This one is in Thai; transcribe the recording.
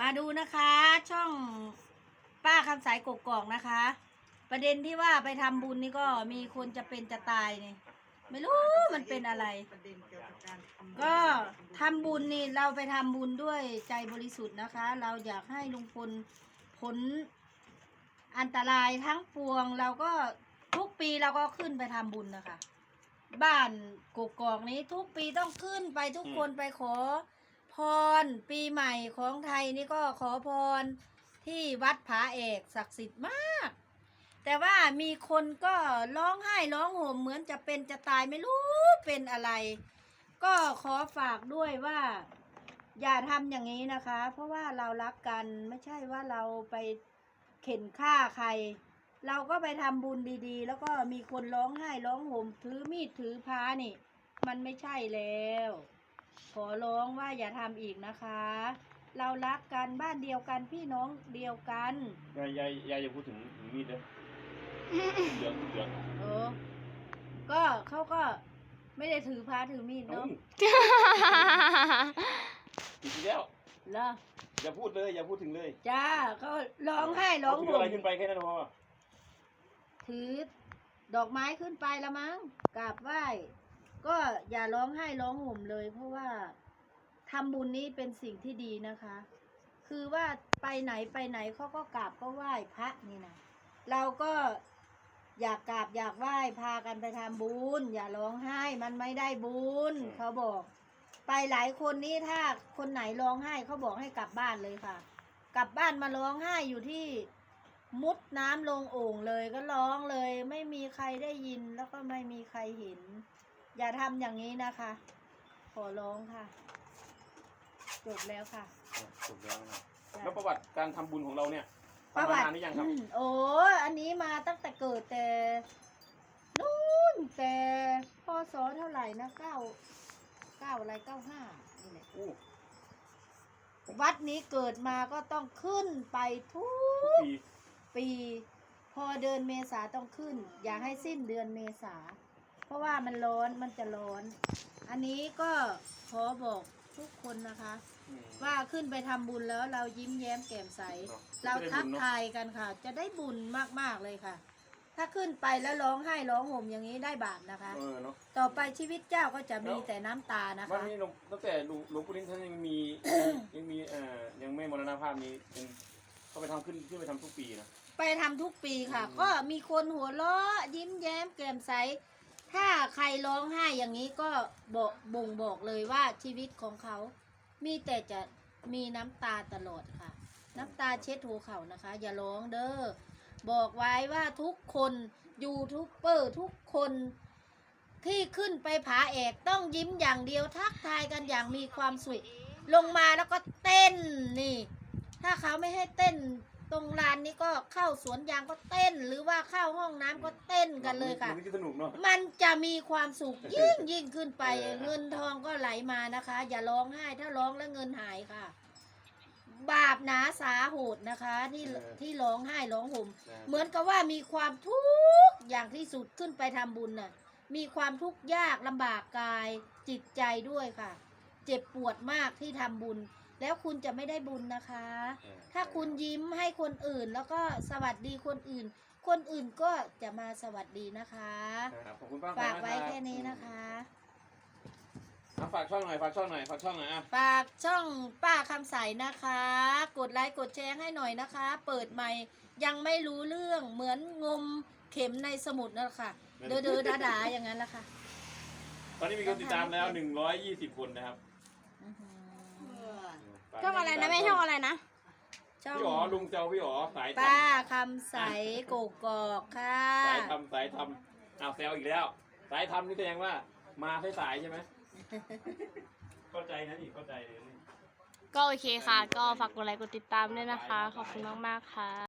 มาดูนะคะ ช่องป้าคำสายกกอกนะคะ ประเด็นที่ว่าไปทำบุญนี่ก็มีคนจะเป็นจะตายนี่ไม่รู้มันเป็นอะไร ก็ทำบุญนี่เราไปทำบุญด้วยใจบริสุทธิ์นะคะ เราอยากให้ลุงพลผลอันตรายทั้งปวงเราก็ทุกปีเราก็ขึ้นไปทำบุญนะคะ บ้านกกอกนี้ทุกปีต้องขึ้นไปทุกคนไปขอ พรปีใหม่ของไทยนี่ก็ขอพรที่วัดผาเอกศักดิ์สิทธิ์มาก แต่ว่ามีคนก็ร้องไห้ร้องโหมเหมือนจะเป็นจะตายไม่รู้เป็นอะไร ก็ขอฝากด้วยว่า อย่าทำอย่างนี้นะคะ เพราะว่าเรารักกันไม่ใช่ว่าเราไปเข็นฆ่าใคร เราก็ไปทำบุญดีๆ แล้วก็มีคนร้องไห้ร้องโหมถือมีดถือพานี่ มันไม่ใช่แล้ว ขอร้องว่าอย่าทำอีกนะคะ เรารักกันบ้านเดียวกันพี่น้องเดียวกัน ยายยายยายอย่าพูดถึงถึงมีดเลยเหลืองเหลืองเออ ก็เขาก็ไม่ได้ถือพาถือมีดน้อเนาะงอีกแล้วเหรออย่าพูดเลย อย่าพูดถึงเลยจ้าเขาร้องไห้ร้องถืห่อะไรมขึ้นไปแค่นั้นพอถือดอกไม้ขึ้นไปละมั้งกราบไหว้ ก็อย่าร้องไห้ร้องห่มเลย เพราะว่าทำบุญนี้เป็นสิ่งที่ดีนะคะ คือว่าไปไหนไปไหนเขาก็กราบก็ไหว้พระนี่นะเราก็อยากกราบอยากไหว้พากันไปทำบุญ อย่าร้องไห้มันไม่ได้บุญเขาบอก ไปหลายคนนี้ถ้าคนไหนร้องไห้เขาบอกให้กลับบ้านเลยค่ะ กลับบ้านมาร้องไห้อยู่ที่มุดน้ำลงโอ่งเลยก็ร้องเลย ไม่มีใครได้ยินแล้วก็ไม่มีใครเห็น อย่าทำอย่างนี้นะคะ ขอร้องค่ะ จบแล้วค่ะ จบแล้วนะจ้ะแล้วประวัติการทำบุญของเราเนี่ยประทำวัมาตินานหรือยังครับอืมโอ้อันนี้มาตั้งแต่เกิดแต่นู่นแต่พศเท่าไหร่นะเก้าเก้าอะไรเก้าห้านี่แหละอู้วัดนี้เกิดมาก็ต้องขึ้นไปทุกปีปี พอเดือนเมษาต้องขึ้น อย่าให้สิ้นเดือนเมษาเพ ราะว่ามันร้อนมันจะร้อน อันนี้ก็ขอบอกทุกคนนะคะ อืม ว่าขึ้นไปทำบุญแล้วเรายิ้มแย้มแจ่มใส เนอะเราจะได้ทักบุญเนอะทายกันค่ะ จะได้บุญมากๆเลยค่ะ ถ้าขึ้นไปแล้วร้องไห้ร้องห่มอย่างนี้ได้บาปนะคะ เออเนาะ ต่อไปชีวิตเจ้าก็จะมีแต่น้ำตานะวันคะ นี้หลวงตั้งแต่หลวงหลวงปู่ลิ้นท่านยังมี ยังมีเอ่อยังไม่มรณภาพนี้ยังเขาไปทำขึ้นขึ้นไปทำทุกปีนะ ไปทำทุกปีค่ะ อืม ก็มีคนหัวเราะยิ้มแย้มแจ่มใส ถ้าใครร้องไห้อย่างนี้ก็บอกบ่งบอกเลยว่าชีวิตของเขา มีแต่จะมีน้ำตาตลอดค่ะ น้ำตาเช็ดหัวเขานะคะ อย่าร้องเด้อบอกไว้ว่าทุกคนยูทูบเบอร์ทุกคนที่ขึ้นไปผาเอกต้องยิ้มอย่างเดียวทักทายกันอย่างมีความสุขลงมาแล้วก็เต้นนี่ ถ้าเขาไม่ให้เต้นตรงลานนี้ก็เข้าสวนยางก็เต้น หรือว่าเข้าห้องน้ำก็เต้นกันเลยค่ะ มันก็สนุกเนาะ มันจะมีความสุขยิ่งยิ่งขึ้นไปเงินทองก็ไหลมานะคะ อย่าร้องไห้ถ้าร้องแล้วเงินหายค่ะ บาปหนาสาโหดนะคะ ที่ที่ร้องไห้ร้องห่ม เหมือนกับว่ามีความทุกข์อย่างที่สุดขึ้นไปทำบุญน่ะ มีความทุกข์ยากลำบากกายจิตใจด้วยค่ะ เจ็บปวดมากที่ทำบุญ แล้วคุณจะไม่ได้บุญนะคะเออถ้าคุณยิ้มให้คนอื่นแล้วก็สวัสดีคนอื่น คนอื่นก็จะมาสวัสดีนะคะครับขอบคุณป้าฝากไว้รับแค่นี้นะคะอะฝากช่องหน่อยฝากช่องหน่อยฝากช่องหน่อยอะฝากช่องป้าคำใสนะคะ กดไลค์กดแชร์ให้หน่อยนะคะ เปิดใหม่ยังไม่รู้เรื่องเหมือนงมเข็มในสมุดนั่นแหละค่ะ เดอเดอดาดาอย่างนั้นแหละค่ะ ตอนนี้มีคนติดตามแล้วหนึ่งร้อยยี่สิบคนนะครับอื้อหือฝาก ช่องอะไรนะแม่ช่องอะไรนะช่องพี่อ๋อลุงเจ้าพี่อ๋อสายทป้าคำใสโกกอกค่ะำสายทำสายทำอ้าวแซวอีกแล้ว สายทำนี่แสดงว่ามาสายสายๆใช่ไหมเข้าใจนะนี่เข้าใจเลยนี่ก็โอเคค่ะ ก็ฝากกดไลค์กดติดตามด้วยนะคะ ขอบคุณมาก ๆ ค่ะ